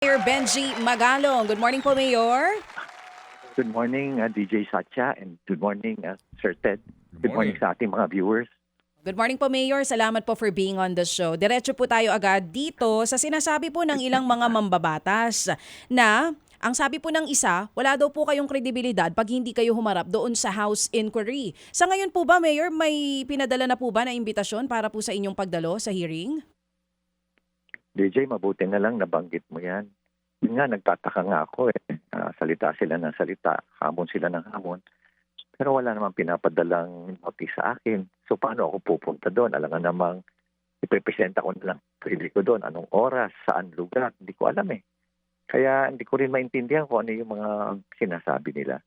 Mayor Benji Magalong. Good morning po, Mayor. Good morning, uh, DJ Satya, and good morning, uh, Sir Ted. Good Good morning morning. sa ating mga viewers. Good morning po, Mayor. Salamat po for being on the show. Diretso po tayo agad dito sa sinasabi po ng ilang mga mambabatas na ang sabi po ng isa, wala daw po kayong kredibilidad pag hindi kayo humarap doon sa House Inquiry. Sa ngayon po ba, Mayor, may pinadala na po ba na imbitasyon para po sa inyong pagdalo sa hearing? DJ, mabuti na lang nabanggit mo yan. Yun nga, nagtataka nga ako eh. Ah, salita sila ng salita, hamon sila ng hamon. Pero wala namang pinapadalang notice sa akin. So paano ako pupunta doon? Alam nga namang ipipresenta ko na lang sarili ko doon. Anong oras, saan lugar, hindi ko alam eh. Kaya hindi ko rin maintindihan kung ano yung mga sinasabi nila.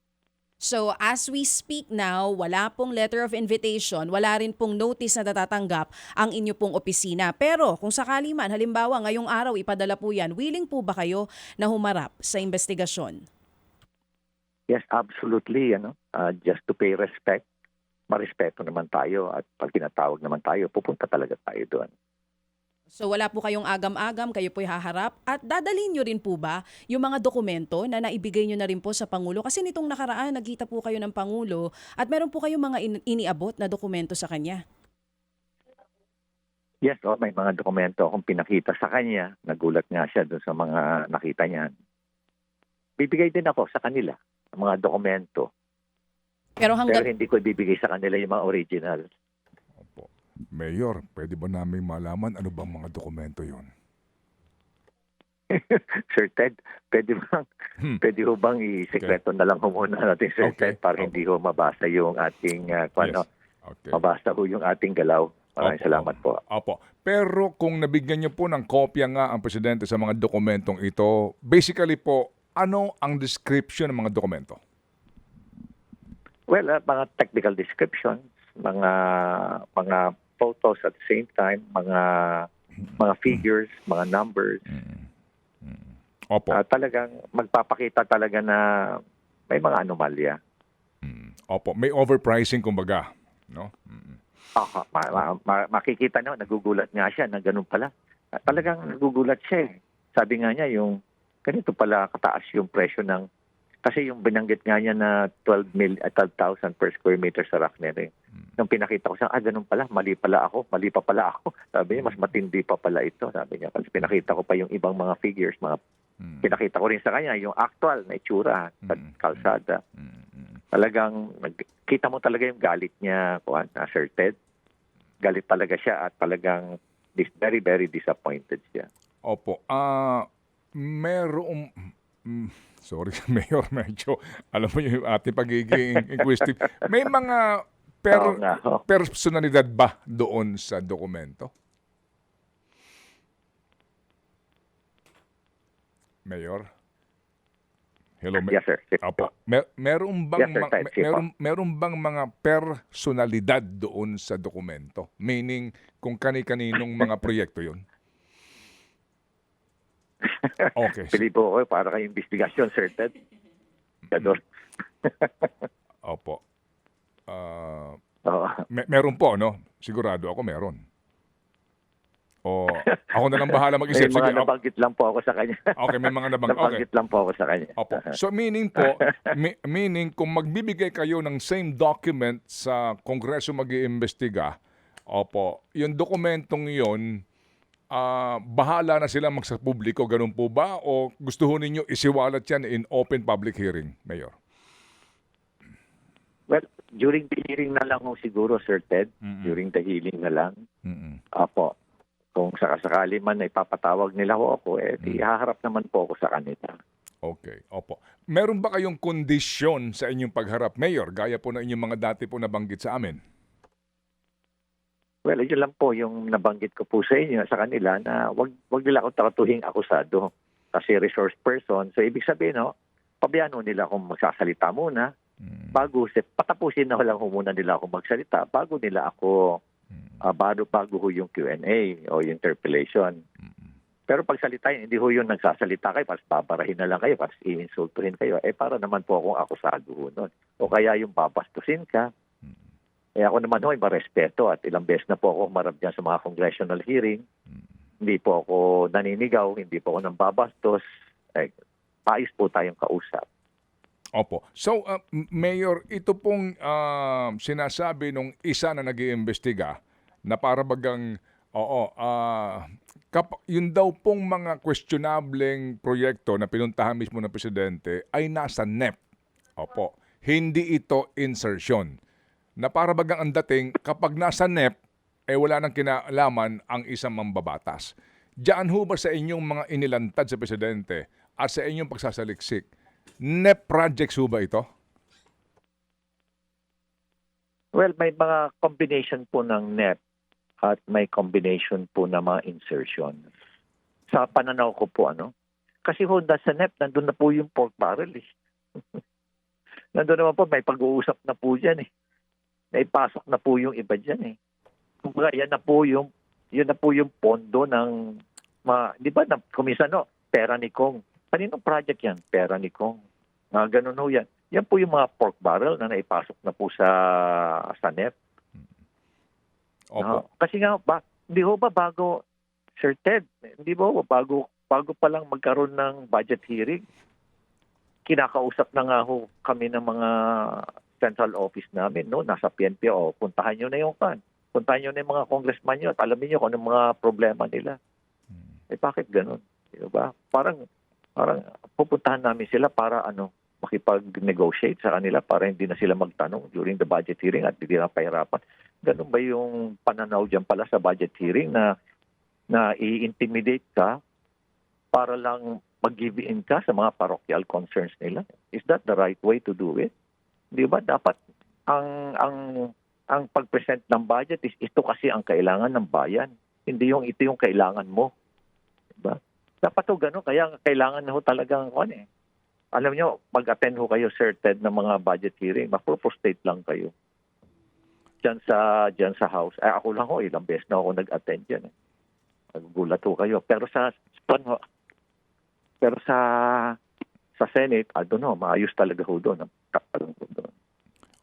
So as we speak now, wala pong letter of invitation, wala rin pong notice na natatanggap ang inyo pong opisina. Pero kung sakali man, halimbawa ngayong araw ipadala po yan, willing po ba kayo na humarap sa investigasyon? Yes, absolutely. Ano? Uh, just to pay respect, marespeto naman tayo at pag tinatawag naman tayo, pupunta talaga tayo doon. So wala po kayong agam-agam, kayo po'y haharap at dadalhin nyo rin po ba yung mga dokumento na naibigay nyo na rin po sa Pangulo? Kasi nitong nakaraan, nagkita po kayo ng Pangulo at meron po kayong mga in- iniabot na dokumento sa kanya. Yes, oh, may mga dokumento akong pinakita sa kanya. Nagulat nga siya doon sa mga nakita niya. Bibigay din ako sa kanila mga dokumento. Pero Pero hanggang hindi ko ibibigay sa kanila yung mga original. Mayor, pwede ba namin malaman ano bang mga dokumento yon? Sir Ted, pwede bang, Hmm. pwede ho bang i-sekreto na lang ho muna natin, Sir Okay. Ted, para Opo. hindi ho mabasa yung ating, uh, ano, Okay. mabasa ho yung ating galaw. Maraming Opo, salamat po. Opo. Pero kung nabigyan niyo po ng kopya nga ang presidente sa mga dokumentong ito, basically po, ano ang description ng mga dokumento? Well, uh, mga technical descriptions, mga mga photos at the same time, mga mga figures, mga numbers. Opo. Ah, talagang magpapakita talaga na may mga anomalya. Mm. Opo. May overpricing kumbaga. No? Mm. Aha, ma- ma- ma- makikita nyo, nagugulat nga siya na ganun pala. Ah, talagang nagugulat siya eh. Sabi nga niya, yung ganito pala kataas yung presyo ng kasi yung binanggit nga niya na 12 mil, ah, 12,000 per square meter sa Rockner eh. Nung pinakita ko siya, ah, ganun pala, mali pala ako, mali pa pala ako. Sabi niya, mas matindi pa pala ito. Sabi niya, kasi pinakita ko pa yung ibang mga figures, mga Mm. pinakita ko rin sa kanya yung actual na itsura sa Mm. kalsada. Mm. Mm. Talagang kita mo talaga yung galit niya, kuan, na Sir Ted. Galit talaga siya at talagang very, very disappointed siya. Opo. Ah, merong mm, sorry Mayor, medyo alam mo yung ating pagiging inquisitive. May mga per, oh. personalidad ba doon sa dokumento? Mayor? Hello, Ma- Yes, sir. Yes, Opo. Mer- meron bang Yes, sir, ma- meron, meron bang mga personalidad doon sa dokumento? Meaning kung kani-kaninong mga proyekto 'yon? Okay. Pili po ako para kayong investigasyon, Sir Ted. Gador. Opo. Ah, Oo. me- meron po, no? Sigurado ako meron. O ako na lang bahala May mag-isip. Sige, mga op- nabanggit lang po ako sa kanya. okay, may mga nabang. Okay. nabanggit lang po ako sa kanya. Opo. So meaning po, mi- meaning kung magbibigay kayo ng same document sa Kongreso mag-iimbestiga, opo, yung dokumentong yon ah, bahala na sila magsa publiko, ganun po ba? O gusto ho ninyo isiwalat yan in open public hearing, Mayor? Well, during the hearing na lang ho siguro, Sir Ted. Mm-mm. During the hearing na lang. Mm-mm. Apo. Kung sakasakali man ipapatawag nila ho ako, eh, di haharap naman po ako sa kanila. Okay, opo. Meron ba kayong kondisyon sa inyong pagharap, Mayor, gaya po na inyong mga dati po nabanggit sa amin? Well, yun lang po yung nabanggit ko po sa inyo, sa kanila, na wag, wag nila akong tratuhing akusado. Kasi resource person. So, ibig sabihin, no, pabayaan nila akong magsasalita muna. Mm. Bago, si- patapusin na lang muna nila ako magsalita. Bago nila ako, ah, bago, bago ho yung Q&A o yung interpellation. Pero pag salita yun, hindi ho yun nagsasalita kayo, tapos babarahin na lang kayo, tapos i-insultuhin kayo. Eh, para naman po akong akusado ho nun. O kaya yung babastusin ka, Eh ako naman ho, iba respeto at ilang beses na po ako humarap dyan sa mga congressional hearing. hindi po ako naninigaw, hindi po ako nambabastos. Eh, paayos po tayong kausap. Opo. So, uh, Mayor, ito pong uh, sinasabi nung isa na nag iimbestiga na para bagang, oo, ah, kap- yun daw pong mga questionableng proyekto na pinuntahan mismo ng Presidente ay nasa NEP. Opo. Hindi ito insertion. Na para bagang ang dating, kapag nasa NEP, eh wala nang kinalaman ang isang mambabatas. Diyan ho ba sa inyong mga inilantad sa Presidente at sa inyong pagsasaliksik, NEP projects ho ba ito? Well, may mga combination po ng NEP at may combination po ng mga insertion. Sa pananaw ko po, ano? Kasi ho, sa NEP, nandun na po yung pork barrel eh. nandun naman po, may pag-uusap na po dyan eh. Naipasok na po yung iba dyan eh. Kumbaga, yan na po yung, yun na po yung pondo ng, mga, di ba, na, kumisa no, pera ni Kong. Kaninong project yan? Pera ni Kong. Mga ganun ho yan. Yan po yung mga pork barrel na naipasok na po sa sa NEP. Opo. No? Kasi nga, ba, hindi ho ba bago, Sir Ted, hindi ba bago, bago pa lang magkaroon ng budget hearing, kinakausap na nga ho kami ng mga central office namin, no? nasa PNP, o puntahan nyo na yung kan. Puntahan nyo na yung mga congressman nyo at alamin nyo kung anong mga problema nila. Eh bakit ganun? Di ba? Parang, parang pupuntahan namin sila para ano, makipag-negotiate sa kanila para hindi na sila magtanong during the budget hearing at hindi na pahirapan. Ganun ba yung pananaw dyan pala sa budget hearing na na i-intimidate ka para lang mag-give in ka sa mga parochial concerns nila? Is that the right way to do it? Di ba? Dapat ang ang ang pag-present ng budget is ito kasi ang kailangan ng bayan. Hindi yung ito yung kailangan mo. Di ba? Dapat ho ganun. Kaya kailangan ho talagang ano eh, alam nyo, mag-attend ho kayo, Sir Ted, ng mga budget hearing. Mag-state lang kayo. Diyan sa, diyan sa house. Ay, ako lang ho, ilang beses na ako nag-attend dyan. Eh. Nagugulat ho kayo. Pero sa, ano, pero sa, sa Senate, I don't know, maayos talaga ho doon. Ang kapalong ho doon.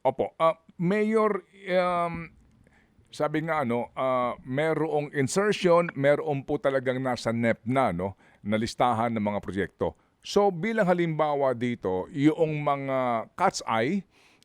Opo. Ah, Mayor, um, sabi nga ano, ah, merong insertion, meron po talagang nasa NEP na, no, na listahan ng mga proyekto. So bilang halimbawa dito, yung mga cat's eye,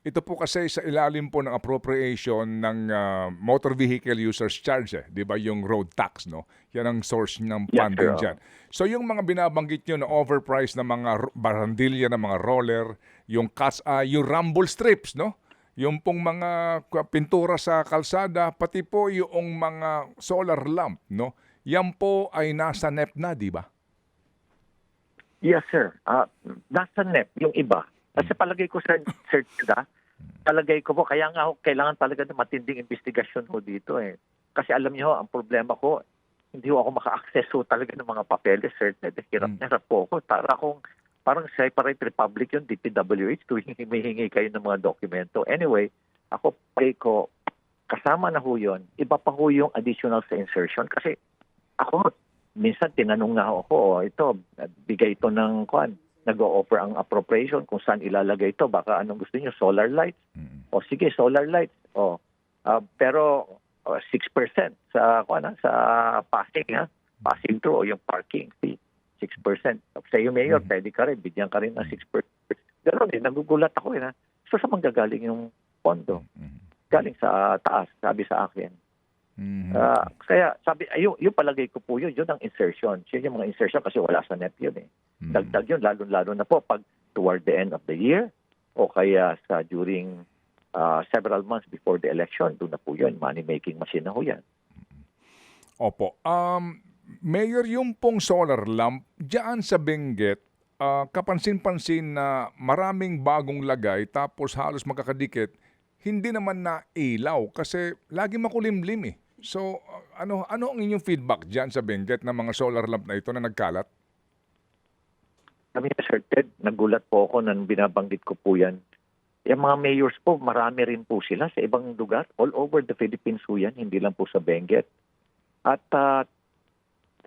ito po kasi sa ilalim po ng appropriation ng ah, motor vehicle users charge, eh, 'di ba yung road tax, no? Yan ang source ng Yes, funding sir. diyan. So yung mga binabanggit nyo na overpriced na mga barandilya na mga roller, yung cat's eye, yung rumble strips, no? Yung pong mga pintura sa kalsada, pati po yung mga solar lamp, no? Yan po ay nasa NEP na, di ba? Yes, sir. Ah, nasa NEP, yung iba. Kasi palagay ko, Sir, Sir Tida, palagay ko po, kaya nga ho, kailangan talaga ng matinding investigasyon ho dito eh. Kasi alam niyo, ang problema ko, hindi ho ako maka-access ho talaga ng mga papeles, Sir Ted. Hirap Mm. na hirap po ako. Para akong, parang separate republic yung DPWH tuwing humihingi kayo ng mga dokumento. Anyway, ako, pay ko, kasama na ho yun. Iba pa ho yung additional sa insertion. Kasi ako, minsan tinanong nga ako, oh, ito, bigay ito ng kwan, nag-o-offer ang appropriation kung saan ilalagay ito. Baka anong gusto niyo, solar lights? O sige, solar lights. O, ah, pero oh, 6% sa kwan, ha, sa passing ha. Passing through o yung parking fee. 6%. Sa iyo, Mayor, Mhm. pwede ka rin. Bigyan ka rin ng 6%. Ganun eh, nagugulat ako eh. Ha? So, sa manggagaling yung pondo? Mhm. Galing sa taas, sabi sa akin. Mhm. Ah, kaya sabi, ayun, yung palagay ko po yun, yun ang insertion. Yun yung mga insertion kasi wala sa net yun eh. Mhm. Dagdag yun, lalo-lalo na po pag toward the end of the year o kaya sa during ah, several months before the election, doon na po yun, money-making machine na ho yan. Opo. Um, Mayor, yung pong solar lamp, diyan sa Benguet, ah, kapansin-pansin na maraming bagong lagay tapos halos magkakadikit, hindi naman na ilaw kasi lagi makulimlim eh. So, ah, ano ano ang inyong feedback diyan sa Benguet ng mga solar lamp na ito na nagkalat? Kami Sir Ted, nagulat po ako nang binabanggit ko po yan. Yung mga mayors po, marami rin po sila sa ibang lugar. All over the Philippines po yan, hindi lang po sa Benguet. At ah,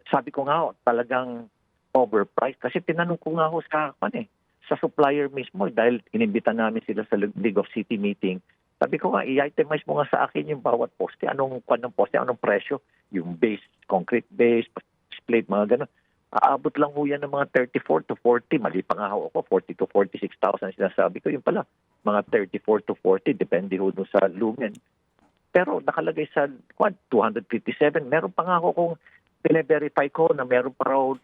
sabi ko nga, ho, talagang overpriced. Kasi tinanong ko nga ho sa, ano eh, sa supplier mismo dahil inimbita namin sila sa League of City meeting. Sabi ko nga, i-itemize mo nga sa akin yung bawat poste. Anong kwan ng poste, anong presyo? Yung base, concrete base, plate, mga ganun. Aabot lang ho yan ng mga 34 to 40. Mali pa nga ho ako, 40 to 46,000 sinasabi ko. Yung pala, mga 34 to 40, depende ho dun sa lumen. Pero nakalagay sa quad, 257. Meron pa nga ho kung pine-verify ko na meron pa raw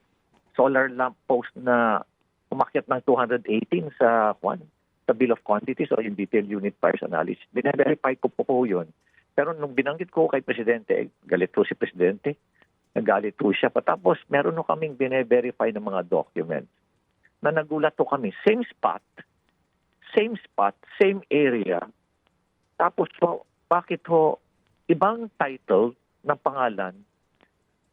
solar lamp post na umakyat ng 218 sa kwan, sa bill of quantities o yung detailed unit price analysis. Bine-verify ko po po yun. Pero nung binanggit ko kay Presidente, galit po si Presidente, nagalit po siya. Patapos, meron no kaming bine-verify ng mga documents na nagulat po kami. Same spot, same spot, same area. Tapos ho, bakit ho, ibang title ng pangalan,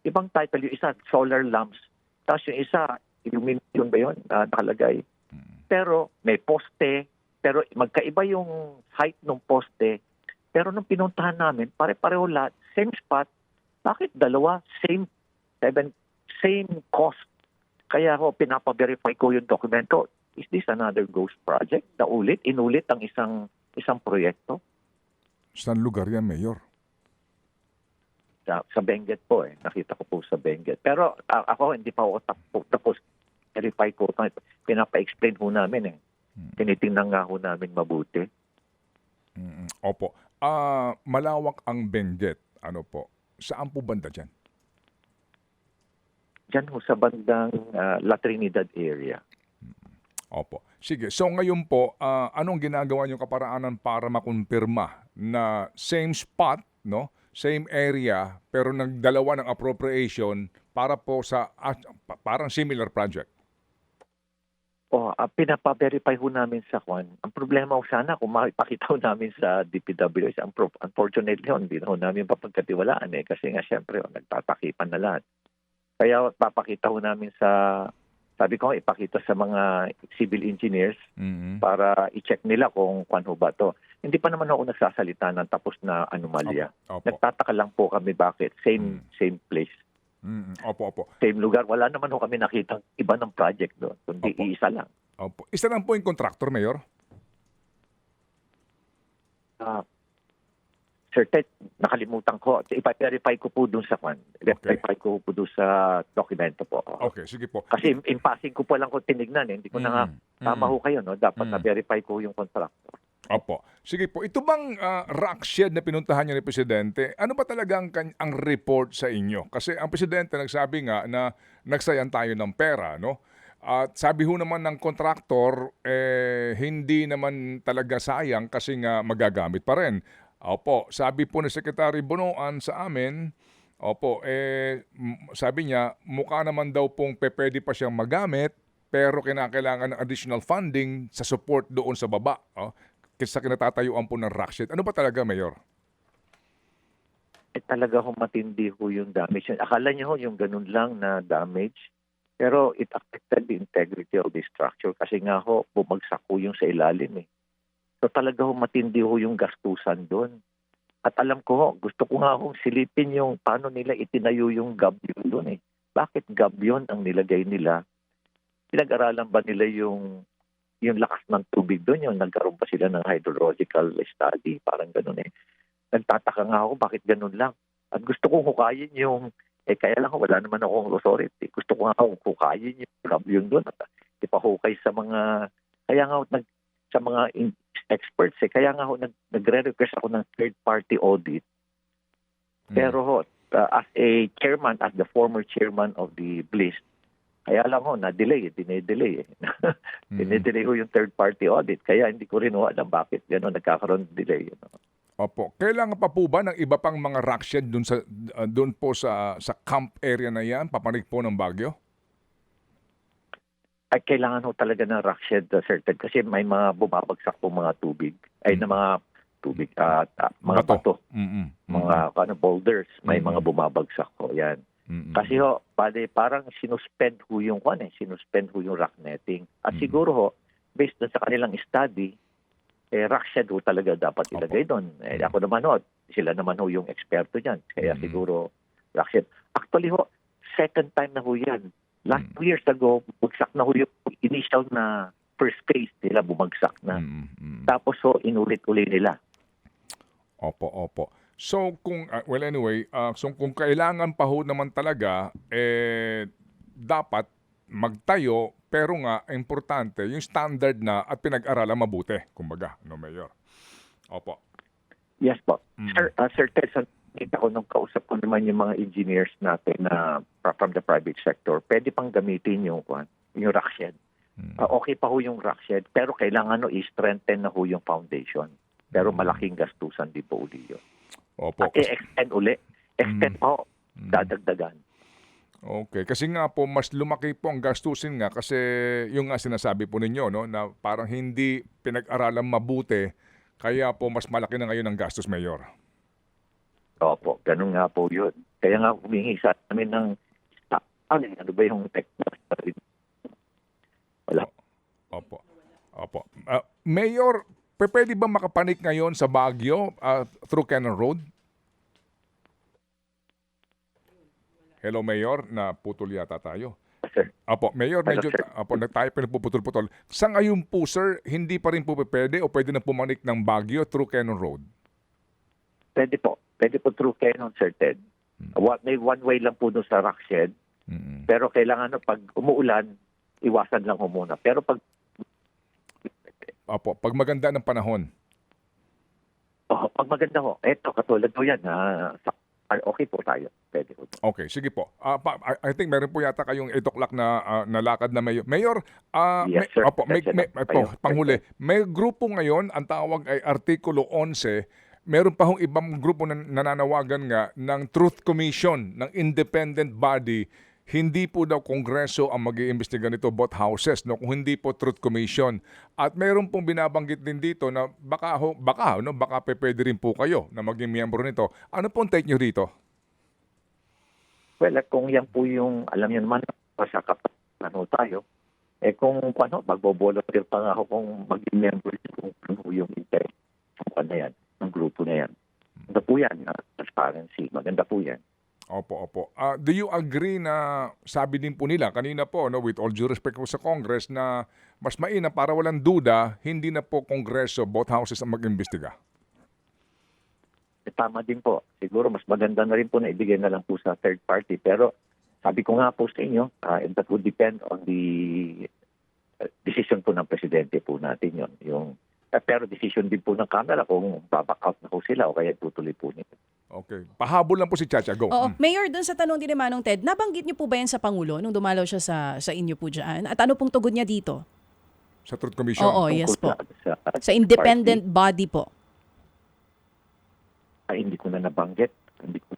ibang title, yung isa, solar lamps, tapos yung isa, illumination ba yun, ah, nakalagay. Pero may poste, pero magkaiba yung height ng poste, pero nung pinuntahan namin, pare-pareho lahat, same spot, bakit dalawa, same, seven, same cost? Kaya ho, pinapa-verify ko yung dokumento. Is this another ghost project? Naulit, inulit ang isang isang proyekto Saan lugar yan, Mayor? Sa, sa Benguet po eh. Nakita ko po sa Benguet. Pero a- ako, hindi pa ako tapos, tapos verify ko. Pinapa-explain ho namin eh. Tinitingnan nga ho namin mabuti. Mm, Opo. Ah, malawak ang Benguet. Ano po? Saan po banda dyan? Diyan ho sa bandang ah, La Trinidad area. Opo. Sige. So ngayon po, ah, anong ginagawa niyo kaparaanan para makumpirma na same spot, no? Same area, pero nagdalawa ng appropriation para po sa pa- parang similar project. O, uh, pinapa-verify ho namin sa kwan. Ang problema ho sana kung makipakita ho namin sa DPWS, ang pro- unfortunately ho, hindi ho namin papagkatiwalaan eh. Kasi nga syempre, ho, nagtatakipan na lahat. Kaya papakita ho namin sa, sabi ko, ipakita sa mga civil engineers Mhm. para i-check nila kung kwan ho ba to. Hindi pa naman ako nagsasalita ng tapos na anomalya. Opo. Nagtataka lang po kami bakit. Same Mm. same place, Mhm. Opo, opo. same lugar. Wala naman ho kami nakitang iba ng project doon. Kundi Opo. isa lang. Opo. Isa lang po yung contractor, Mayor? Ah, Sir Ted, nakalimutan ko. Ipa-verify ko po dun sa kwan. Verify ko po dun sa dokumento po. Okay, sige po. Kasi in passing ko po lang ko tinignan. Eh. Hindi ko na nga, tama Mhm. ho kayo, no? Dapat Mm. na-verify ko yung contractor. Opo. Sige po. Ito bang ah, rock shed na pinuntahan niyo ni Presidente, ano ba talaga ang, ang report sa inyo? Kasi ang Presidente nagsabi nga na nagsayan tayo ng pera, no? At sabi ho naman ng kontraktor, eh, hindi naman talaga sayang kasi nga magagamit pa rin. Opo, sabi po ni Secretary Bonoan sa amin, opo, eh, sabi niya, mukha naman daw pong pwede pa siyang magamit, pero kinakailangan ng additional funding sa support doon sa baba. Oh, sa kinatatayuan po ng rock shed. Ano ba talaga, Mayor? Eh talaga ho matindi ho yung damage. Akala niyo ho yung ganun lang na damage. Pero it affected the integrity of the structure kasi nga ho, bumagsak ho yung sa ilalim eh. So talaga ho matindi ho yung gastusan doon. At alam ko ho, gusto ko nga ho silipin yung paano nila itinayo yung gabyon doon eh. Bakit gabyon ang nilagay nila? Pinag-aralan ba nila yung yung lakas ng tubig doon, yung nagkaroon pa sila ng hydrological study, parang ganun eh. Nagtataka nga ako bakit ganun lang. At gusto kong hukayin yung, eh kaya lang wala naman akong authority. Gusto ko nga ho, hukayin yung gabyon doon at ipahukay sa mga, kaya nga nag, sa mga in- experts eh, kaya nga ho, nag, nagre-request ako ng third-party audit. Hmm. Pero ho, uh, as a chairman, as the former chairman of the BLIS, kaya lang ho, na-delay, dinedelay eh. Mm. Dinedelay ho yung third-party audit. Kaya hindi ko rin ho alam bakit gano'n nagkakaroon ng delay. You know? Opo. Kailangan pa po ba ng iba pang mga rock shed doon sa ah, doon po sa sa camp area na 'yan, papanig po ng Bagyo? Ay, kailangan ho talaga ng rock shed uh, Ted, kasi may mga bumabagsak po mga tubig. Ay, na mga tubig, at mga bato, Mm-mm. mga ano, boulders, may Mm. mga bumabagsak ho. Yan. Mm-mm. Kasi ho, bale, parang sinuspend ho yung kwan eh, sinuspend ho yung rock netting. At Mm. siguro ho, based dun sa kanilang study, eh, rock shed ho talaga dapat ilagay doon. Eh, Mm. ako naman ho, sila naman ho yung eksperto dyan. Kaya Mm. siguro rock shed. Actually ho, second time na ho yan. Last Mm. two years ago, bumagsak na ho yung initial na first phase nila bumagsak na. Mm-mm. Mm. Tapos ho, inulit-uli nila. Opo, opo. So kung ah, well anyway, ah, so kung kailangan pa ho naman talaga eh dapat magtayo pero nga importante yung standard na at pinag-aralan mabuti, kumbaga, no mayor. Opo. Yes po. Mm. Sir, uh, Sir Ted, sa kita ko nung kausap ko naman yung mga engineers natin na fra- from the private sector, pwede pang gamitin yung, kwan, yung rock shed. Mm. Uh, okay pa ho yung rock shed, pero kailangan no, i-strengthen na ho yung foundation. Pero Mm. malaking gastusan din po uli yun. Opo. At i-extend uli. Extend Mm. pa ho. Mm. Dadagdagan. Okay, kasi nga po mas lumaki po ang gastusin nga kasi yung nga sinasabi po ninyo no na parang hindi pinag-aralan mabuti kaya po mas malaki na ngayon ang gastos mayor. Opo, ganun nga po yun. Kaya nga humingi sa amin ng ano, ano ba yung technology? Wala. Opo. Opo. Ah, mayor, pwede ba makapanik ngayon sa Baguio ah, through Cannon Road? Hello Mayor, na putol yata tayo. Sir. Apo, Mayor, medyo apo, na tayo pinagpuputol-putol. Sa ngayon po, sir, hindi pa rin po pwede o pwede na pumanik ng Baguio through Cannon Road? Pwede po. Pwede po through Canon, Sir Ted. Wa- May one way lang po doon sa rock shed. Mm-mm. Pero kailangan no, pag umuulan, iwasan lang ho muna. Pero pag Opo, pag maganda ng panahon. oh, pag maganda ho, eto katulad po yan, ha, ah, okay po tayo. Pwede po. Okay, sige po. Ah, pa, I, think meron po yata kayong 8 o'clock na ah, nalakad na mayor. Mayor, ah, Yes, may, sir. opo, may, may, ito, Kayo. panghuli. May grupo ngayon, ang tawag ay Artikulo 11. Meron pa hong ibang grupo na nananawagan nga ng Truth Commission, ng independent body. Hindi po daw kongreso ang mag iimbestiga nito, both houses, no? kung hindi po Truth Commission. At meron pong binabanggit din dito na baka, ho, baka, no? baka pe- pwede rin po kayo na maging miyembro nito. Ano pong take nyo rito? Well, at kung yan po yung, alam niyo naman, sa kapatid ho tayo, eh kung ano, magbo-volunteer pa nga ako kung maging member kung ano yung interest ng ano yan, ng grupo na yan. Maganda po yan, transparency. Maganda po yan. Opo, opo. Ah, do you agree na sabi din po nila kanina po no with all due respect po sa Congress na mas maina para walang duda hindi na po Kongreso both houses ang mag-imbestiga. Eh, tama din po. Siguro mas maganda na rin po na ibigay na lang po sa third party. Pero sabi ko nga po sa inyo, ah, and that would depend on the uh, decision po ng presidente po natin yon Yung, eh, pero decision din po ng Kamara kung baback out na po sila o kaya tutuloy po nila. Okay. Pahabol lang po si Chacha. Go. Oo. Mm. Mayor, dun sa tanong din ni Manong Ted, nabanggit niyo po ba yan sa Pangulo nung dumalaw siya sa, sa inyo po dyan? At ano pong tugon niya dito? Sa Truth Commission. Oo, yes po. Sa, sa, Sa independent body po. ah, hindi ko na nabanggit. Hindi ko,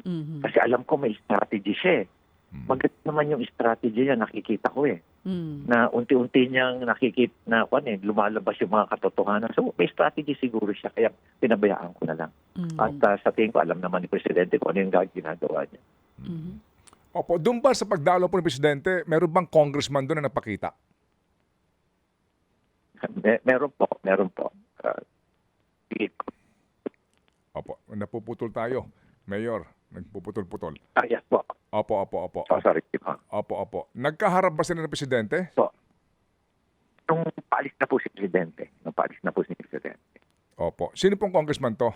Mhm. kasi alam ko may strategy siya eh. Mm. Maganda naman yung strategy niya, nakikita ko eh. Mm. na unti-unti niyang nakikita na kwan eh, lumalabas yung mga katotohanan. So may strategy siguro siya kaya pinabayaan ko na lang. Mm. At uh, sa tingin ko alam naman ni Presidente kung ano yung ginagawa niya. Mhm. Opo, doon ba sa pagdalo po ng Presidente, meron bang congressman doon na napakita? Mer- meron po, meron po. Uh, Opo, napuputol tayo. Mayor, nagpuputol-putol. ah, yes po. Opo, opo, opo. Oh, sorry. Opo, opo. Nagkaharap ba sila ng Presidente? Nung paalis na po si Presidente, nung paalis na po si Presidente, Opo. Sino pong congressman to?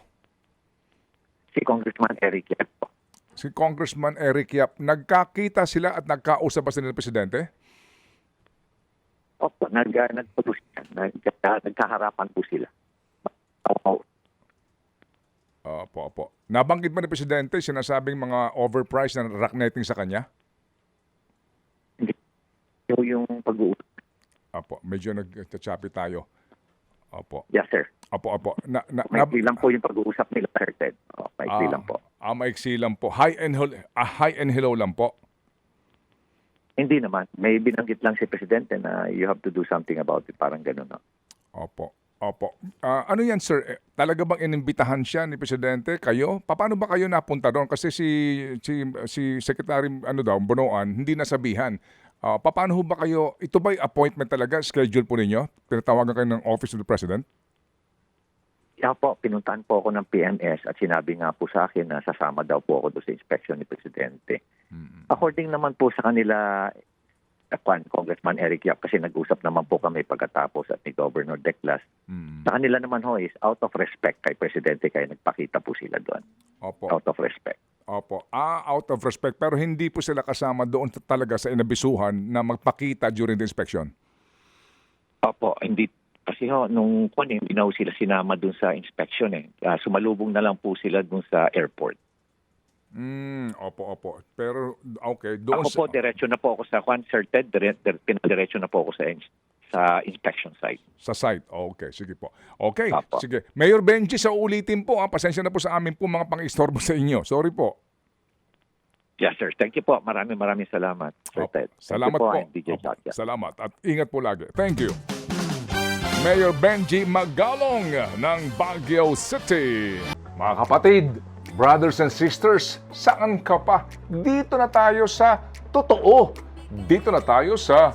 si Congressman Eric Yap po. Si Congressman Eric Yap. Nagkakita sila at nagkausap ba sila ng Presidente? Opo, nag, nagputus nag, uh, nagkaharapan po sila. Oh, Opo, opo. Nabanggit ba ni Presidente sinasabing mga overpriced na rock netting sa kanya? yung, yung pag-uusap. Opo, medyo nagchachapi tayo. Opo. Yes, sir. Opo, opo. Na, na, Maikli lang po yung pag-uusap nila, Sir Ted. Oh, maikli Ah, lang po. Ah, maiksi lang po. Hi and, hel- ah, hi and hello lang po. Hindi naman. May binanggit lang si Presidente na you have to do something about it. Parang gano'n. No? Opo. Opo. Ah, ano yan, sir? Eh, Talaga bang inimbitahan siya ni Presidente? Kayo? Pa- Paano ba kayo napunta doon? Kasi si, si, si Secretary ano daw, Bonoan, hindi nasabihan. Ah, pa- paano ho ba kayo, ito ba appointment talaga, schedule po ninyo? Tinatawagan kayo ng Office of the President? Kaya po, pinuntahan po ako ng PNS at sinabi nga po sa akin na sasama daw po ako doon sa inspection ni Presidente. According naman po sa kanila, Kwan, Congressman Eric Yap kasi nag-usap naman po kami pagkatapos at ni Governor Declas. Mm. Sa kanila naman ho is out of respect kay Presidente kaya nagpakita po sila doon. Opo. Out of respect. Opo. Ah, out of respect. Pero hindi po sila kasama doon ta- talaga sa inabisuhan na magpakita during the inspection. Opo, hindi kasi ho, nung kwan, eh, hindi na sila sinama doon sa inspection eh. Ah, sumalubong na lang po sila doon sa airport. Mm, opo, opo. Pero, okay. Doon Ako po, diretso na po ako sa kwan, Sir Ted, dire, dire, pinadiretso na po ako sa, sa inspection site. Sa site. Okay, sige po. Okay, Apo. sige. Mayor Benji, sa ulitin po, ah, pasensya na po sa amin po mga pang-istorbo sa inyo. Sorry po. Yes, sir. Thank you po. Maraming maraming salamat, Sir Opo. Ted. Thank Salamat you po. po. DJ Opo. Salamat. At ingat po lagi. Thank you. Mayor Benji Magalong ng Baguio City. Mga kapatid, brothers and sisters, saan ka pa? Dito na tayo sa totoo. Dito na tayo sa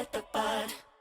At the bud.